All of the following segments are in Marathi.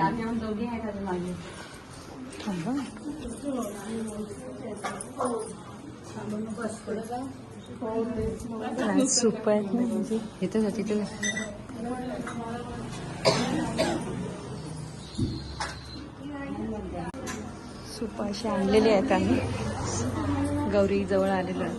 दोघी आहेत अजून मागे सूप आहेत ना म्हणजे इथं जा तिथं सूप असे आणलेले आहेत आम्ही गौरी जवळ आलेलो आहे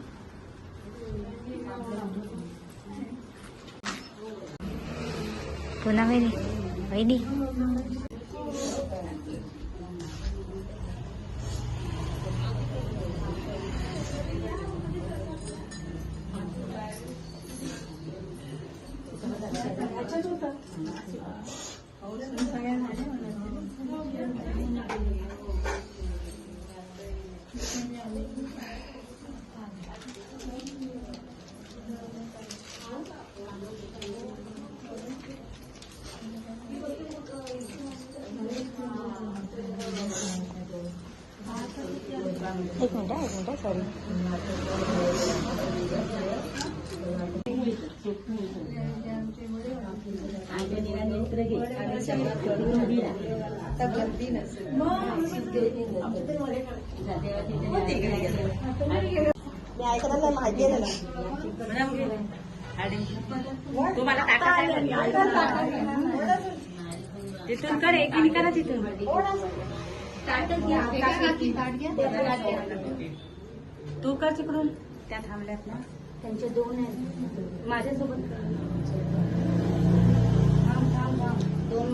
Punang ini. Nah, ini. Thank you. पुन्हा वहिनी वहिनी एक मिनिट हा, एक मिनिट सॉरी तुम्हाला तिथून कर एकीने करा तिथून तू कर तिकडून त्या थांबल्यात ना. त्यांचे दोन आहेत. माझ्यासोबत. दोन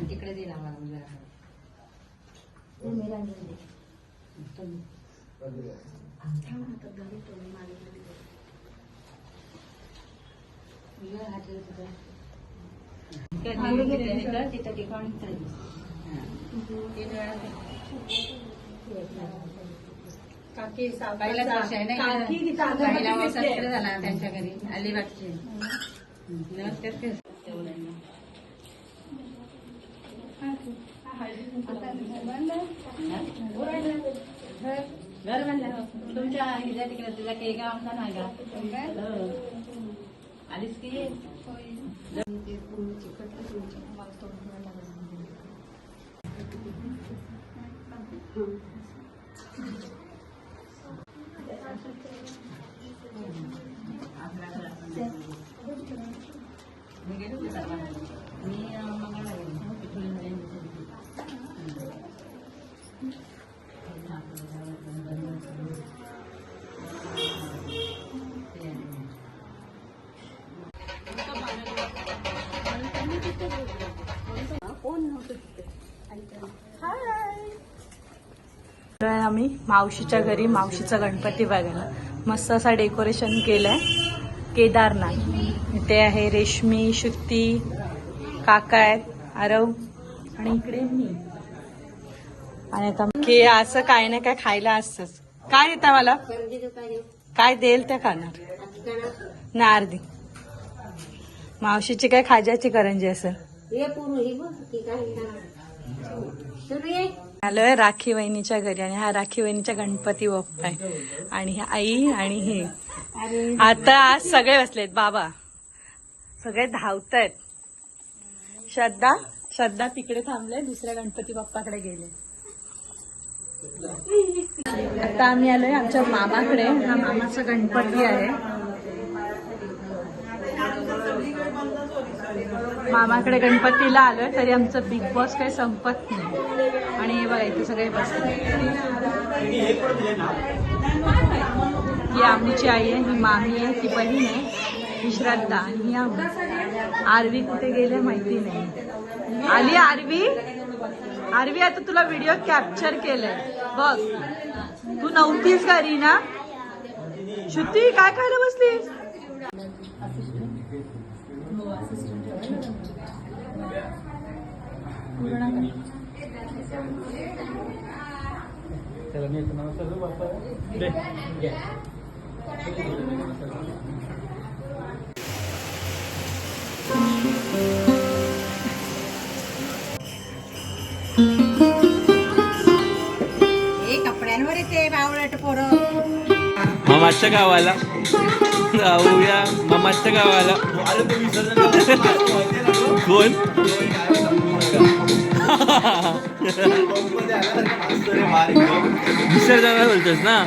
तिकडे दिला मला तिथं ठिकाणी पहिलाच वर्ष आहे. ना पहिला वर्ष झाला त्यांच्या घरी अलिबागचे नमस्कार घर बांधलं तुमच्या हिच्या तिकडे तुझ्या काही गाव आमचा नाही का हो. आलीस की ये. मी गेलो होते परवा. मी अं, मंगळवारी गेलो. पिठोरीमध्ये. आम्ही मावशीच्या घरी मावशीचा गणपती बघायला. मस्त असा डेकोरेशन केलंय. केदारनाथ. इथे आहे रेशमी शुक्ती काका आहेत आरव आणि इकडे मी. आणि आता की असं काय ना काय खायला असतंच. काय देता मला? काय देईल त्या खाणार. ना अर्धी मावशीची काय खाज्याची करंजी असेल. आलोय राखी वहिनीच्या घरी आणि हा राखी वहिनीच्या गणपती बाप्पा आहे आणि ही आई आणि हे. आता आज सगळे बसलेत बाबा. सगळे धावतायत. श्रद्धा श्रद्धा तिकडे थांबले दुसऱ्या गणपती बाप्पाकडे गेले. आता आम्ही आलोय आमच्या मामाकडे. हा मामाचा गणपती आहे. मामाकडे गणपतीला आलोय तरी आमचं बिग बॉस काही संपत नाही. आणि हे बघा इथे सगळे बसले. ही आमची आई आहे ही मामी आहे ती बहीण आहे ही श्रद्धा आणि ही आम्ही आरवी कुठे गेले माहिती नाही. आली आरवी? आरवी आता तुला व्हिडिओ कॅप्चर केलाय. बघ. तू नव्हतीस घरी ना? श्रुती काय खायला बसलीस? हे कपड्यांवर येते बावळट पोरं. मामाच्या गावाला. जाऊया. मामाच्या गावाला. कोण? विसर्जनाला बोलतोस ना?